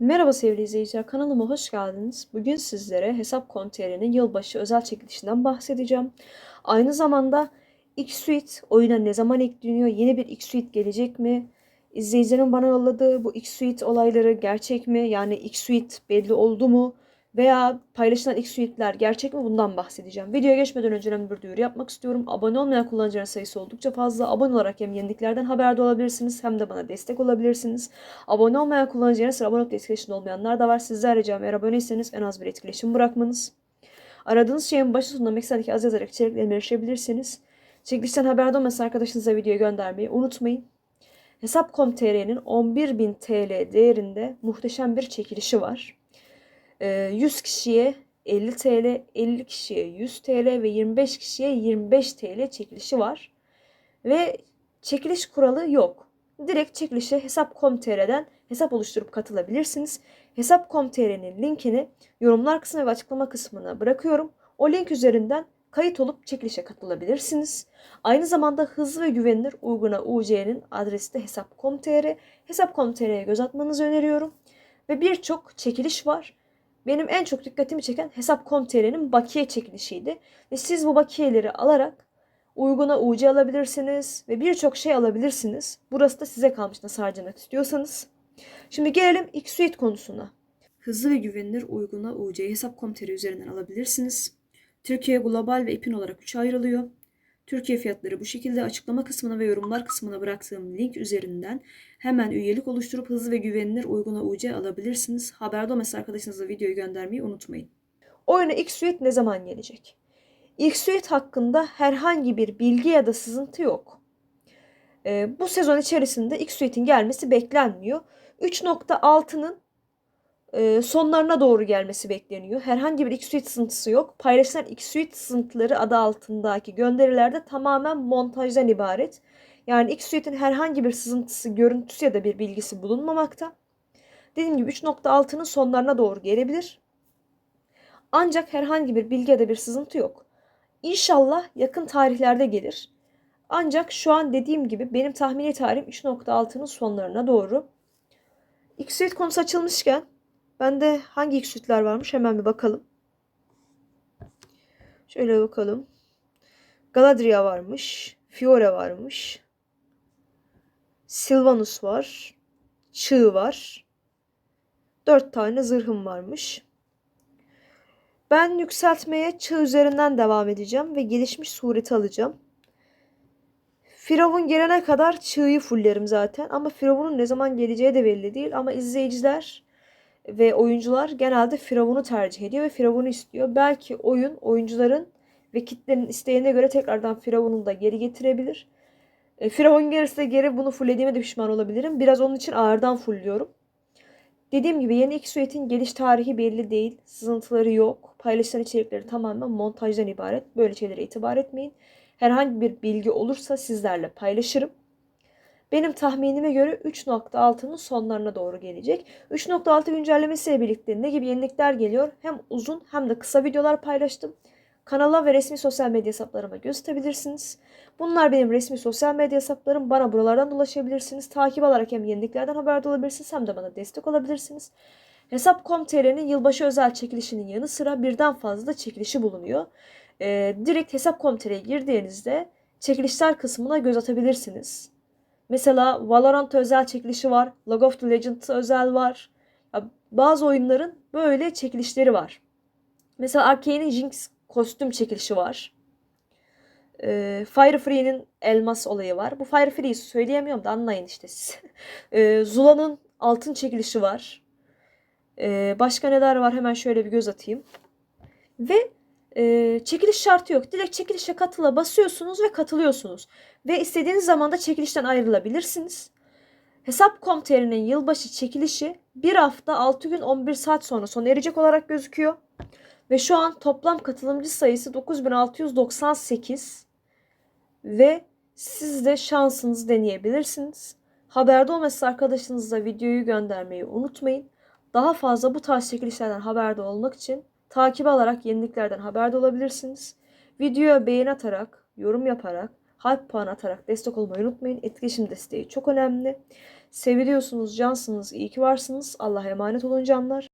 Merhaba sevgili izleyiciler, kanalıma hoş geldiniz. Bugün sizlere Hesap.com.tr'nin yılbaşı özel çekilişinden bahsedeceğim. Aynı zamanda X-Suite oyuna ne zaman ekleniyor, yeni bir X-Suite gelecek mi? İzleyicilerin bana yolladığı bu X-Suite olayları gerçek mi? Yani X-Suite belli oldu mu? Veya paylaşılan X-Suite'ler gerçek mi? Bundan bahsedeceğim. Videoya geçmeden önce önemli bir duyuru yapmak istiyorum. Abone olmayan kullanıcıların sayısı oldukça fazla. Abone olarak hem yeniliklerden haberdar olabilirsiniz hem de bana destek olabilirsiniz. Abone olmayan kullanıcıların sıra abone etkileşimde olmayanlar da var. Sizler ricam eğer aboneyseniz en az bir etkileşim bırakmanız. Aradığınız şeyin başı sonunda Meksika'daki az yazarak içeriklerine erişebilirsiniz. Çekilişten haberdar olmasın arkadaşınıza videoyu göndermeyi unutmayın. Hesap.com.tr'nin 11.000 TL değerinde muhteşem bir çekilişi var. Ee, 100 kişiye 50 TL, 50 kişiye 100 TL ve 25 kişiye 25 TL çekilişi var. Ve çekiliş kuralı yok. Direkt çekilişe hesap.com.tr'den hesap oluşturup katılabilirsiniz. Hesap.com.tr'nin linkini yorumlar kısmına ve açıklama kısmına bırakıyorum. O link üzerinden kayıt olup çekilişe katılabilirsiniz. Aynı zamanda hızlı ve güvenilir Uyguna UC'nin adresi de hesap.com.tr. Hesap.com.tr'ye göz atmanızı öneriyorum. Ve birçok çekiliş var. Benim en çok dikkatimi çeken Hesap.com.tr'nin bakiye çekilişiydi. Ve siz bu bakiyeleri alarak uyguna UC alabilirsiniz ve birçok şey alabilirsiniz. Burası da size kalmış nasıl harcamak istiyorsanız. Şimdi gelelim X-Suite konusuna. Hızlı ve güvenilir uyguna UC Hesap.com.tr üzerinden alabilirsiniz. Türkiye global ve ipin olarak 3'e ayrılıyor. Türkiye fiyatları bu şekilde açıklama kısmına ve yorumlar kısmına bıraktığım link üzerinden hemen üyelik oluşturup hızlı ve güvenilir uyguna UC alabilirsiniz. Haberdar olması arkadaşınıza videoyu göndermeyi unutmayın. Oyuna X-Suite ne zaman gelecek? X-Suite hakkında herhangi bir bilgi ya da sızıntı yok. Ee, bu sezon içerisinde X-Suite'in gelmesi beklenmiyor. 3.6'nın e, sonlarına doğru gelmesi bekleniyor. Herhangi bir X-Suite sızıntısı yok. Paylaşılan X-Suite sızıntıları adı altındaki gönderilerde tamamen montajdan ibaret. Yani X-Suite'in herhangi bir sızıntısı, görüntüsü ya da bir bilgisi bulunmamakta. Dediğim gibi 3.6'nın sonlarına doğru gelebilir. Ancak herhangi bir bilgi ya da bir sızıntı yok. İnşallah yakın tarihlerde gelir. Ancak şu an dediğim gibi benim tahmini tarihim 3.6'nın sonlarına doğru. X-Suite konusu açılmışken Bende hangi ilk sütler varmış hemen bir bakalım. Şöyle bakalım. Galadriel varmış. Fiora varmış. Sylvanus var. Çığ var. Dört tane zırhım varmış. Ben yükseltmeye çığ üzerinden devam edeceğim ve gelişmiş sureti alacağım. Firavun gelene kadar çığ'ı fullerim zaten ama Firavun'un ne zaman geleceği de belli değil ama izleyiciler ve oyuncular genelde Firavun'u tercih ediyor ve Firavun'u istiyor. Belki oyun oyuncuların ve kitlenin isteğine göre tekrardan Firavun'u da geri getirebilir. E, Firavun gelirse geri bunu fulllediğime de pişman olabilirim. Biraz onun için ağırdan fullliyorum. Dediğim gibi yeni X-Suite'in geliş tarihi belli değil. Sızıntıları yok. Paylaşılan içerikleri tamamen montajdan ibaret. Böyle şeylere itibar etmeyin. Herhangi bir bilgi olursa sizlerle paylaşırım. Benim tahminime göre 3.6'nın sonlarına doğru gelecek. 3.6 güncellemesiyle birlikte ne gibi yenilikler geliyor? Hem uzun hem de kısa videolar paylaştım. Kanala ve resmi sosyal medya hesaplarıma gösterebilirsiniz. Bunlar benim resmi sosyal medya hesaplarım. Bana buralardan ulaşabilirsiniz. Takip alarak hem yeniliklerden haberdar olabilirsiniz hem de bana destek olabilirsiniz. Hesap.com.tr'nin yılbaşı özel çekilişinin yanı sıra birden fazla da çekilişi bulunuyor. Ee, direkt Hesap.com.tr'ye girdiğinizde çekilişler kısmına göz atabilirsiniz. Mesela Valorant özel çekilişi var. League of Legends özel var. Ya bazı oyunların böyle çekilişleri var. Mesela Arkane'in Jinx kostüm çekilişi var. Ee, Fire elmas olayı var. Bu Fire Free'yi söyleyemiyorum da anlayın işte siz. ee, Zula'nın altın çekilişi var. Ee, başka neler var hemen şöyle bir göz atayım. Ve e, çekiliş şartı yok. Direkt çekilişe katıla basıyorsunuz ve katılıyorsunuz. Ve istediğiniz zaman da çekilişten ayrılabilirsiniz. Hesap.com.tr'nin yılbaşı çekilişi bir hafta 6 gün 11 saat sonra sona erecek olarak gözüküyor. Ve şu an toplam katılımcı sayısı 9698 ve siz de şansınızı deneyebilirsiniz. Haberde olması arkadaşınızla videoyu göndermeyi unutmayın. Daha fazla bu tarz çekilişlerden haberde olmak için takip alarak yeniliklerden haberde olabilirsiniz. Videoya beğeni atarak, yorum yaparak, hype puan atarak destek olmayı unutmayın. Etkileşim desteği çok önemli. Seviliyorsunuz, cansınız, iyi ki varsınız. Allah'a emanet olun canlar.